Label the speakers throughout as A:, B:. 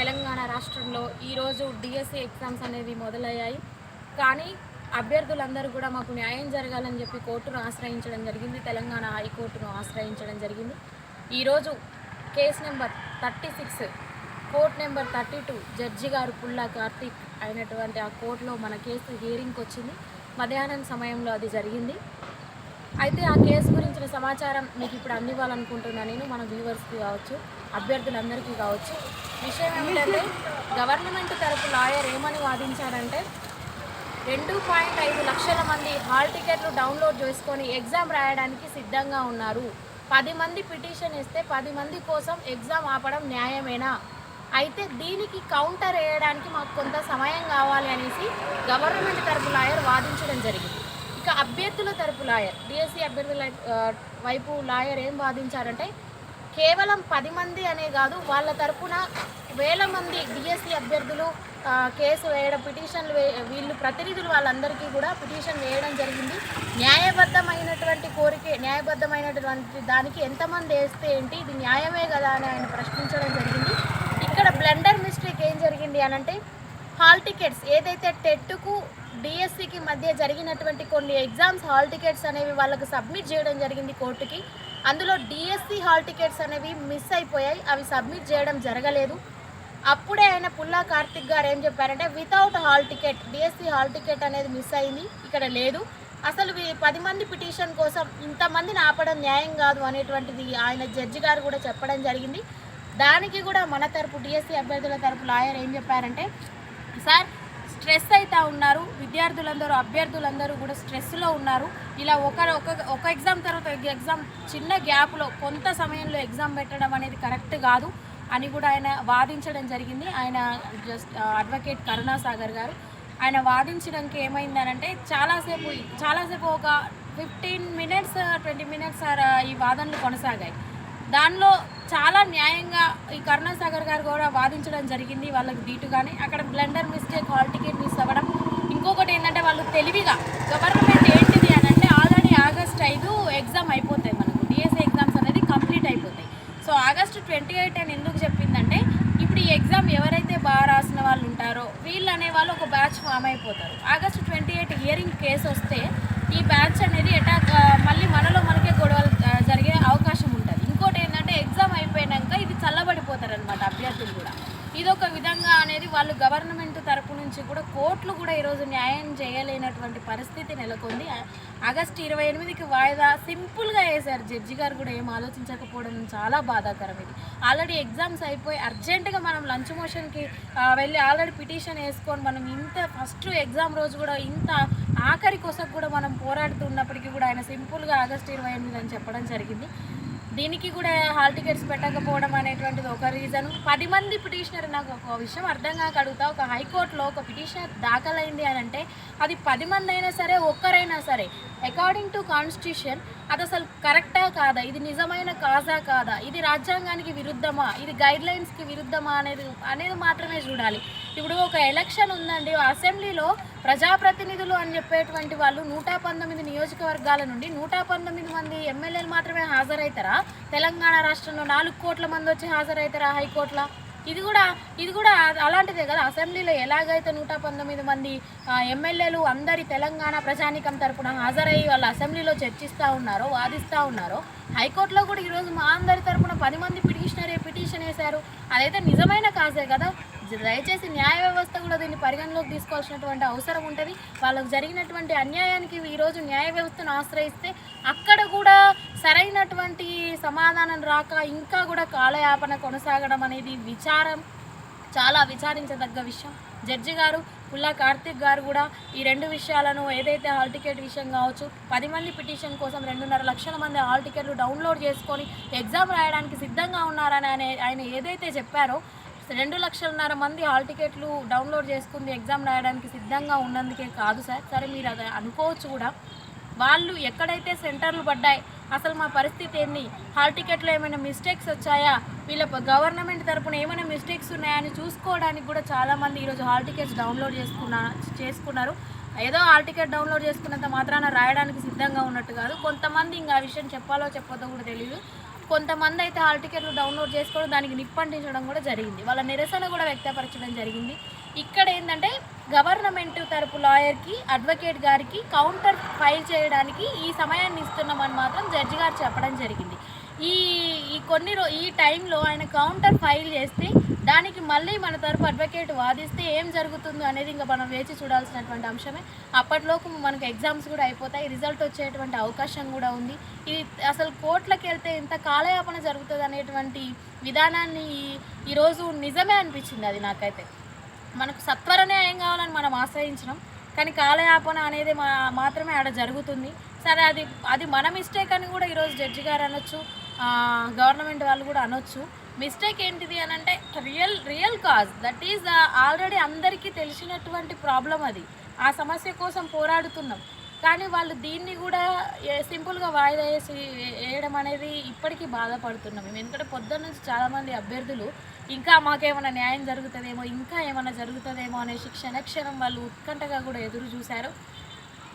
A: తెలంగాణ రాష్ట్రంలో ఈరోజు DSC exams అనేవి మొదలయ్యాయి. కానీ అభ్యర్థులందరూ కూడా మాకు న్యాయం జరగాలని చెప్పి కోర్టును ఆశ్రయించడం జరిగింది. తెలంగాణ హైకోర్టును ఆశ్రయించడం జరిగింది. ఈరోజు case number thirty six court number thirty two judge గారు పుల్లా కార్తీక్ అయినటువంటి ఆ కోర్టులో మన కేసు హియరింగ్కి వచ్చింది. మధ్యాహ్నం సమయంలో అది జరిగింది. అయితే ఆ కేసు గురించిన సమాచారం మీకు ఇప్పుడు అందివ్వాలనుకుంటున్నా నేను మన వ్యూవర్స్కి కావచ్చు. అభ్యర్థులందరికీ కావచ్చు. విషయం ఏమిటంటే గవర్నమెంట్ తరపు లాయర్ ఏమని వాదించారంటే రెండు పాయింట్ ఐదు లక్షల మంది హాల్ టికెట్లు డౌన్లోడ్ చేసుకొని ఎగ్జామ్ రాయడానికి సిద్ధంగా ఉన్నారు. పది మంది పిటిషన్ ఇస్తే పది మంది కోసం ఎగ్జామ్ ఆపడం న్యాయమేనా? అయితే దీనికి కౌంటర్ వేయడానికి మాకు కొంత సమయం కావాలి అనేసి గవర్నమెంట్ తరపు లాయర్ వాదించడం జరిగింది. ఇక అభ్యర్థుల తరపు లాయర్ డిఎస్సి అభ్యర్థుల వైపు లాయర్ ఏం వాదించారంటే కేవలం పది మంది అనే కాదు వాళ్ళ తరపున వేల మంది డిఎస్సి అభ్యర్థులు కేసు వేయడం పిటిషన్లు వే వీళ్ళు ప్రతినిధులు వాళ్ళందరికీ కూడా పిటిషన్ వేయడం జరిగింది. న్యాయబద్ధమైనటువంటి కోరిక న్యాయబద్ధమైనటువంటి దానికి ఎంతమంది వేస్తే ఏంటి ఇది న్యాయమే కదా అని ఆయన ప్రశ్నించడం జరిగింది. ఇక్కడ బ్లెండర్ మిస్టేక్ ఏం జరిగింది అని అంటే హాల్ టికెట్స్ ఏదైతే టెట్కు డిఎస్సికి మధ్య జరిగినటువంటి కొన్ని ఎగ్జామ్స్ హాల్ టికెట్స్ అనేవి వాళ్ళకు సబ్మిట్ చేయడం జరిగింది కోర్టుకి. అందులో డిఎస్సి హాల్ టికెట్స్ అనేవి మిస్ అయిపోయాయి. అవి సబ్మిట్ చేయడం జరగలేదు. అప్పుడే ఆయన పుల్లా కార్తిక్ గారు ఏం చెప్పారంటే without hall ticket DSC hall ticket అనేది మిస్ అయింది. ఇక్కడ లేదు. అసలు పది మంది పిటిషన్ కోసం ఇంతమందిని ఆపడం న్యాయం కాదు అనేటువంటిది ఆయన జడ్జి గారు కూడా చెప్పడం జరిగింది. దానికి కూడా మన తరపు డిఎస్సి అభ్యర్థుల తరపు లాయర్ ఏం చెప్పారంటే సార్ స్ట్రెస్ అవుతూ ఉన్నారు. విద్యార్థులందరూ అభ్యర్థులందరూ కూడా స్ట్రెస్లో ఉన్నారు. ఇలా ఒక ఒక ఒక ఎగ్జామ్ తర్వాత ఎగ్జామ్ చిన్న గ్యాప్లో కొంత సమయంలో ఎగ్జామ్ పెట్టడం అనేది కరెక్ట్ కాదు అని కూడా ఆయన వాదించడం జరిగింది. ఆయన జస్ట్ అడ్వకేట్ uh, కరుణాసాగర్ గారు. ఆయన వాదించడానికి ఏమైందనంటే చాలాసేపు చాలాసేపు ఒక ఫిఫ్టీన్ మినిట్స్ ట్వంటీ మినిట్స్ ఈ వాదనలు కొనసాగాయి. దానిలో చాలా న్యాయంగా ఈ కరుణాసాగర్ గారు కూడా వాదించడం జరిగింది వాళ్ళకి దీటుగానే అక్కడ blunder mistake hall ticket miss అవ్వడం. ఇంకొకటి ఏంటంటే వాళ్ళు తెలివిగా గవర్నమెంట్ ఏంటిది అని అంటే ఆల్రెడీ ఆగస్ట్ ఐదు ఎగ్జామ్ అయిపోతాయి మనకు. డిఎస్ఏ ఎగ్జామ్స్ అనేది కంప్లీట్ అయిపోతాయి. సో ఆగస్ట్ ట్వంటీ ఎయిట్ అని ఎందుకు చెప్పిందంటే ఇప్పుడు ఈ ఎగ్జామ్ ఎవరైతే బాగా రాసిన వాళ్ళు ఉంటారో వీళ్ళు అనేవాళ్ళు ఒక బ్యాచ్ ఫామ్ అయిపోతారు. August twenty eight hearing case వస్తే ఈ బ్యాచ్ అనేది ఎటా ఆ, మళ్ళీ మనలో మనకే గొడవలు ఆ, జరిగే అవకాశం ఉంటుంది ఇంకోటి ఏంటంటే ఎగ్జామ్ అయిపోయినాక ఇది చల్లబడిపోతారు అభ్యర్థులు కూడా. ఇదొక విధంగా అనేది వాళ్ళు గవర్నమెంట్ తరపు నుంచి కూడా కోర్టులు కూడా ఈరోజు న్యాయం చేయలేనటువంటి పరిస్థితి నెలకొంది. ఆగస్టు ఇరవై ఎనిమిదికి వాయిదా సింపుల్గా వేశారు. జడ్జి గారు కూడా ఏం ఆలోచించకపోవడం చాలా బాధాకరం ఇది. ఆల్రెడీ ఎగ్జామ్స్ అయిపోయి అర్జెంటుగా మనం లంచ్ మోషన్కి వెళ్ళి ఆల్రెడీ పిటిషన్ వేసుకొని మనం ఇంత ఫస్ట్ ఎగ్జామ్ రోజు కూడా ఇంత ఆఖరి కోసం కూడా మనం పోరాడుతున్నప్పటికీ కూడా ఆయన సింపుల్గా ఆగస్టు ఇరవై ఎనిమిది అని చెప్పడం జరిగింది. దీనికి కూడా హాల్ టికెట్స్ పెట్టకపోవడం అనేటువంటిది ఒక రీజన్ పది మంది పిటిషనర్ నాకు ఒక విషయం అర్థం కాక అడుగుతా. ఒక హైకోర్టులో ఒక పిటిషనర్ దాఖలైంది అని అంటే అది పది మంది అయినా సరే ఒక్కరైనా సరే అకార్డింగ్ టు కాన్స్టిట్యూషన్ అది అసలు కరెక్టా కాదా? ఇది నిజమైన కాజా కాదా? ఇది రాజ్యాంగానికి విరుద్ధమా? ఇది గైడ్ లైన్స్కి విరుద్ధమా? అనేది అనేది మాత్రమే చూడాలి. ఇప్పుడు ఒక ఎలక్షన్ ఉందండి. అసెంబ్లీలో ప్రజాప్రతినిధులు అని చెప్పేటువంటి వాళ్ళు నూట పంతొమ్మిది నియోజకవర్గాల నుండి నూట పంతొమ్మిది మంది ఎమ్మెల్యేలు మాత్రమే హాజరవుతారా తెలంగాణ రాష్ట్రంలో నాలుగు కోట్ల మంది వచ్చి హాజరవుతారా హైకోర్టులో? ఇది కూడా ఇది కూడా అలాంటిదే కదా. అసెంబ్లీలో ఎలాగైతే నూట పంతొమ్మిది మంది ఎమ్మెల్యేలు అందరి తెలంగాణ ప్రజానికం తరపున హాజరయ్యి వాళ్ళ అసెంబ్లీలో చర్చిస్తూ ఉన్నారో వాదిస్తూ ఉన్నారో హైకోర్టులో కూడా ఈరోజు మా అందరి తరపున పది మంది పిటిషనర్ పిటిషన్ వేశారు. అదైతే నిజమైన కాజే కదా. దయచేసి న్యాయ వ్యవస్థ కూడా దీన్ని పరిగణలోకి తీసుకోవాల్సినటువంటి అవసరం ఉంటుంది. వాళ్ళకు జరిగినటువంటి అన్యాయానికి ఈరోజు న్యాయ వ్యవస్థను ఆశ్రయిస్తే అక్కడ కూడా సరైనటువంటి సమాధానం రాక ఇంకా కూడా కాలయాపన కొనసాగడం అనేది విచారం. చాలా విచారించదగ్గ విషయం. జడ్జి గారు పుల్లా కార్తిక్ గారు కూడా ఈ రెండు విషయాలను ఏదైతే హాల్ టికెట్ విషయం కావచ్చు పది మంది పిటిషన్ కోసం రెండున్నర లక్షల మంది హాల్ టికెట్లు డౌన్లోడ్ చేసుకొని ఎగ్జామ్ రాయడానికి సిద్ధంగా ఉన్నారని ఆయన ఆయన ఏదైతే చెప్పారో రెండు లక్షలన్నర మంది హాల్ టికెట్లు డౌన్లోడ్ చేసుకుంది ఎగ్జామ్ రాయడానికి సిద్ధంగా ఉన్నందుకే కాదు సార్. సరే మీరు అది అనుకోవచ్చు కూడా. వాళ్ళు ఎక్కడైతే సెంటర్లు పడ్డాయి అసలు మా పరిస్థితి ఏంది? హాల్ టికెట్లో ఏమైనా మిస్టేక్స్ వచ్చాయా? వీళ్ళ గవర్నమెంట్ తరపున ఏమైనా మిస్టేక్స్ ఉన్నాయని చూసుకోవడానికి కూడా చాలామంది ఈరోజు హాల్ టికెట్స్ డౌన్లోడ్ చేసుకున్నా చేసుకున్నారు. ఏదో హాల్ టికెట్ డౌన్లోడ్ చేసుకున్నంత మాత్రాన రాయడానికి సిద్ధంగా ఉన్నట్టు కాదు. కొంతమంది ఇంకా ఆ విషయం చెప్పాలో చెప్పొద్దో కూడా తెలియదు కొంతమంది అయితే హాల్ టికెట్లు డౌన్లోడ్ చేసుకోవడం దానికి నిప్పంటించడం కూడా జరిగింది. వాళ్ళ నిరసన కూడా వ్యక్తపరచడం జరిగింది. ఇక్కడ ఏంటంటే గవర్నమెంట్ తరపు లాయర్కి అడ్వకేట్ గారికి కౌంటర్ ఫైల్ చేయడానికి ఈ సమయాన్ని ఇస్తున్నామని మాత్రం జడ్జి గారు చెప్పడం జరిగింది. ఈ ఈ కొన్ని రో ఈ టైంలో ఆయన కౌంటర్ ఫైల్ చేస్తే దానికి మళ్ళీ మన తరపు అడ్వకేట్ వాదిస్తే ఏం జరుగుతుందో అనేది ఇంకా మనం వేచి చూడాల్సినటువంటి అంశమే. అప్పట్లోపు మనకు ఎగ్జామ్స్ కూడా అయిపోతాయి రిజల్ట్ వచ్చేటువంటి అవకాశం కూడా ఉంది. ఇది అసలు కోర్టులకు వెళ్తే ఇంత కాలయాపన జరుగుతుంది అనేటువంటి విధానాన్ని ఈరోజు నిజమే అనిపించింది అది నాకైతే. మనకు సత్వర న్యాయం కావాలని మనం ఆశ్రయించినాం కానీ కాలయాపన అనేది మా మాత్రమే ఆడ జరుగుతుంది. సరే అది అది మన మిస్టేక్ అని కూడా ఈరోజు జడ్జి గారు అనొచ్చు గవర్నమెంట్ వాళ్ళు కూడా అనొచ్చు. మిస్టేక్ ఏంటిది అని అంటే real real cause. That is already అందరికీ తెలిసినటువంటి ప్రాబ్లం అది. ఆ సమస్య కోసం పోరాడుతున్నాం. కానీ వాళ్ళు దీన్ని కూడా సింపుల్గా వాయిదా వేసి వేయడం అనేది ఇప్పటికీ బాధపడుతున్నాం. మేము ఎందుకంటే పొద్దున్న నుంచి చాలామంది అభ్యర్థులు ఇంకా మాకేమైనా న్యాయం జరుగుతుందేమో ఇంకా ఏమైనా జరుగుతుందేమో అనే క్షణ క్షణం వాళ్ళు ఉత్కంఠగా కూడా ఎదురు చూశారు.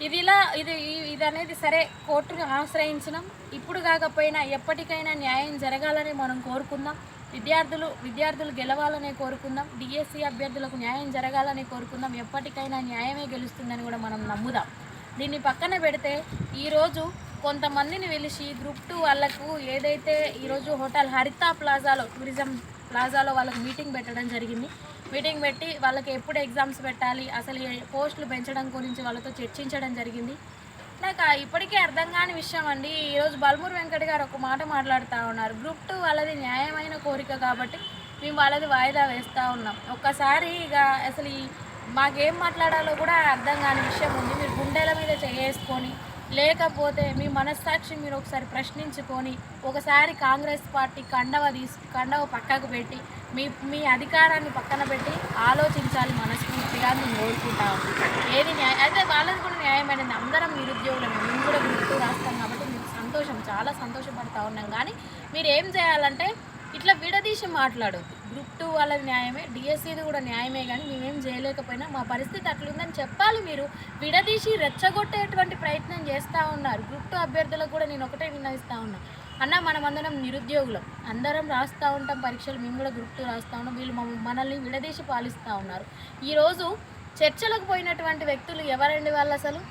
A: ఇది ఇలా ఇది ఇది అనేది సరే కోర్టును ఆశ్రయించినాం. ఇప్పుడు కాకపోయినా ఎప్పటికైనా న్యాయం జరగాలని మనం కోరుకుందాం. విద్యార్థులు విద్యార్థులు గెలవాలనే కోరుకుందాం. డిఎస్సి అభ్యర్థులకు న్యాయం జరగాలని కోరుకుందాం. ఎప్పటికైనా న్యాయమే గెలుస్తుందని కూడా మనం నమ్ముదాం. దీన్ని పక్కన పెడితే ఈరోజు కొంతమందిని పిలిచి గ్రూప్ టూ వాళ్ళకు ఏదైతే ఈరోజు హోటల్ హరిత ప్లాజాలో టూరిజం ప్లాజాలో వాళ్ళకు మీటింగ్ పెట్టడం జరిగింది. మీటింగ్ పెట్టి వాళ్ళకి ఎప్పుడు ఎగ్జామ్స్ పెట్టాలి అసలు పోస్టులు పెంచడం గురించి వాళ్ళతో చర్చించడం జరిగింది. నాకు ఇప్పటికే ఇప్పటికీ అర్థం కాని విషయం అండి ఈరోజు బల్మూరు వెంకట్ గారు ఒక మాట మాట్లాడుతూ ఉన్నారు. గ్రూప్ టూ వాళ్ళది న్యాయమైన కోరిక కాబట్టి మేము వాళ్ళది వాయిదా వేస్తూ ఉన్నాం. ఒక్కసారి ఇక అసలు ఈ మాకేం మాట్లాడాలో కూడా అర్థం కాని విషయం ఉంది. మీరు గుండెల మీద చేసుకొని లేకపోతే మీ మనస్సాక్షి మీరు ఒకసారి ప్రశ్నించుకొని ఒకసారి కాంగ్రెస్ పార్టీ కండవ తీసు కండవ పక్కకు పెట్టి మీ మీ అధికారాన్ని పక్కన పెట్టి ఆలోచించాలి మనస్ఫూర్తిగా మేము కోరుకుంటా ఏది న్యాయం అయితే వాళ్ళది కూడా న్యాయమైనది. అందరం నిరుద్యోగులమే మేము కూడా గుర్తు రాస్తాం కాబట్టి మీకు సంతోషం చాలా సంతోషపడతా ఉన్నాం. కానీ మీరు ఏం చేయాలంటే ఇట్లా విడదీసి మాట్లాడొద్దు. గ్రూప్ టూ వాళ్ళది న్యాయమే డిఎస్సిది కూడా న్యాయమే కానీ మేమేం చేయలేకపోయినా మా పరిస్థితి అట్లుందని చెప్పాలి మీరు. విడదీసి రెచ్చగొట్టేటువంటి ప్రయత్నం చేస్తూ ఉన్నారు. గ్రూప్ టూ అభ్యర్థులకు కూడా నేను ఒకటే విన్నవిస్తూ ఉన్నా. అన్న మనం అందరం నిరుద్యోగులం. అందరం రాస్తూ ఉంటాం పరీక్షలు మేము కూడా గ్రూప్ టూ రాస్తూ ఉన్నాం. వీళ్ళు మనల్ని విడదీసి పాలిస్తూ ఉన్నారు. ఈరోజు చర్చలకు పోయినటువంటి వ్యక్తులు ఎవరండి వాళ్ళు అసలు?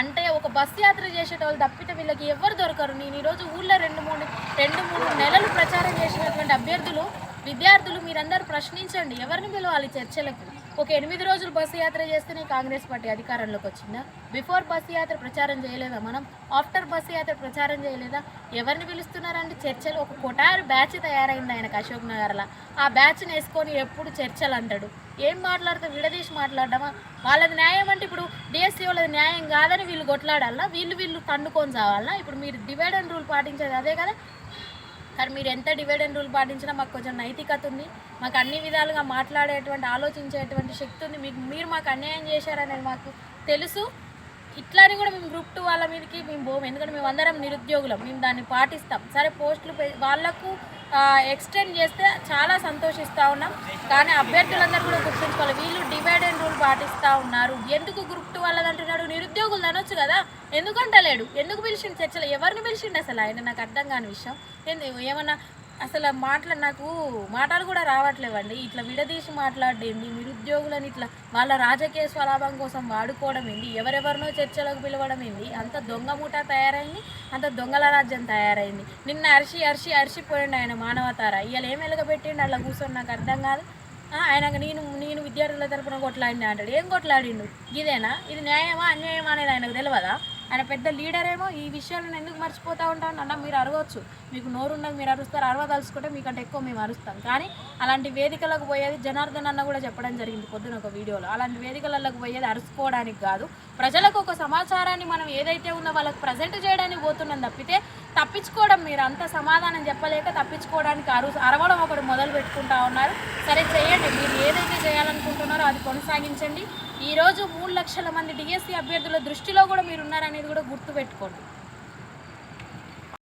A: అంటే ఒక బస్ యాత్ర చేసేటోళ్ళు తప్పితే వీళ్ళకి ఎవరు దొరకరు? నేను ఈరోజు ఊళ్ళో రెండు మూడు రెండు మూడు నెలలు ప్రచారం చేసినటువంటి అభ్యర్థులు విద్యార్థులు మీరందరూ ప్రశ్నించండి. ఎవరిని పిలవాలి చర్చలకు? ఒక ఎనిమిది రోజులు బస్సు యాత్ర చేస్తేనే కాంగ్రెస్ పార్టీ అధికారంలోకి వచ్చిందా? బిఫోర్ బస్సు యాత్ర ప్రచారం చేయలేదా మనం? ఆఫ్టర్ బస్సు యాత్ర ప్రచారం చేయలేదా? ఎవరిని పిలుస్తున్నారండి? చర్చలు? ఒక కొటారు బ్యాచ్ తయారైంది ఆయనకు అశోక్ నగర్లో. ఆ బ్యాచ్ని వేసుకొని ఎప్పుడు చర్చలు అంటాడు? ఏం మాట్లాడితే విడదీసి మాట్లాడమా వాళ్ళది న్యాయం అంటే ఇప్పుడు డిఎస్సీ వాళ్ళది న్యాయం కాదని వీళ్ళు కొట్లాడాలా? వీళ్ళు వీళ్ళు తండుకొని చావాలా? ఇప్పుడు మీరు డివైడ్ అండ్ రూల్ పాటించేది అదే కదా? కానీ మీరు ఎంత డివైడ్ అండ్ రూల్ పాటించినా మాకు కొంచెం నైతికత ఉంది. మాకు అన్ని విధాలుగా మాట్లాడేటువంటి ఆలోచించేటువంటి శక్తి ఉంది. మీకు మీరు మాకు అన్యాయం చేశారనేది మాకు తెలుసు. ఇట్లా అని కూడా మేము గ్రూప్ టూ వాళ్ళ మీదకి మేము పోము. ఎందుకంటే మేము అందరం నిరుద్యోగులం. మేము దాన్ని పాటిస్తాం. సరే పోస్టులు వాళ్ళకు ఎక్స్టెండ్ చేస్తే చాలా సంతోషిస్తూ ఉన్నాం. కానీ అభ్యర్థులందరూ కూడా గుర్తుంచుకోవాలి. వీళ్ళు డివైడ్ అండ్ రూల్ పాటిస్తూ ఉన్నారు. ఎందుకు గ్రూప్ టూ వాళ్ళని అంటున్నాడు? నిరుద్యోగులు అనొచ్చు కదా. ఎందుకంటలేడు ఎందుకు పిలిచిండు చర్చలు? ఎవరిని పిలిచిండు అసలు ఆయన? నాకు అర్థం కాని విషయం. ఏమన్నా అసలు మాటలు నాకు మాటలు కూడా రావట్లేవండి. ఇట్లా విడదీసి మాట్లాడేంది నిరుద్యోగులని ఇట్లా వాళ్ళ రాజకీయ స్వలాభం కోసం వాడుకోవడం ఏంది ఎవరెవరినో చర్చలకు పిలవడం ఏంది అంత దొంగ మూట తయారైంది. అంత దొంగల రాజ్యం తయారైంది. నిన్న అరిసి అరిసి అరిసిపోయిండు ఆయన మానవతార. ఇవాళ ఏం వెలగబెట్టిండు? అలా కూర్చొని నాకు అర్థం కాదు. ఆయన ఆయనకు నేను నేను విద్యార్థుల తరపున కొట్లాడినా అంటాడు. ఏం కొట్లాడిండు? ఇదేనా? ఇది న్యాయమా అన్యాయమా అనేది ఆయనకు తెలియదా ఆయన పెద్ద లీడర్ ఏమో ఈ విషయాలను ఎందుకు మర్చిపోతా ఉంటాను అన్న మీరు అరవచ్చు మీకు నోరున్నది మీరు అరుస్తారు అరవదలుచుకుంటే మీకంటే ఎక్కువ మేము అరుస్తాం. కానీ అలాంటి వేదికలకు పోయేది జనార్దన్ అన్న కూడా చెప్పడం జరిగింది పొద్దున ఒక వీడియోలో. అలాంటి వేదికలకు పోయేది అరుచుకోవడానికి కాదు. ప్రజలకు ఒక సమాచారాన్ని మనం ఏదైతే ఉందో వాళ్ళకి ప్రజెంట్ చేయడానికి పోతున్నాం తప్పితే తప్పించుకోవడం మీరు అంత సమాధానం చెప్పలేక తప్పించుకోవడానికి అరు అరవడం ఒకటి మొదలు పెట్టుకుంటా ఉన్నారు. సరే చేయండి. మీరు ఏదైతే చేయాలనుకుంటున్నారో అది కొనసాగించండి. ఈరోజు మూడు లక్షల మంది డిఎస్సి అభ్యర్థుల దృష్టిలో కూడా మీరు ఉన్నారనేది కూడా గుర్తుపెట్టుకోండి.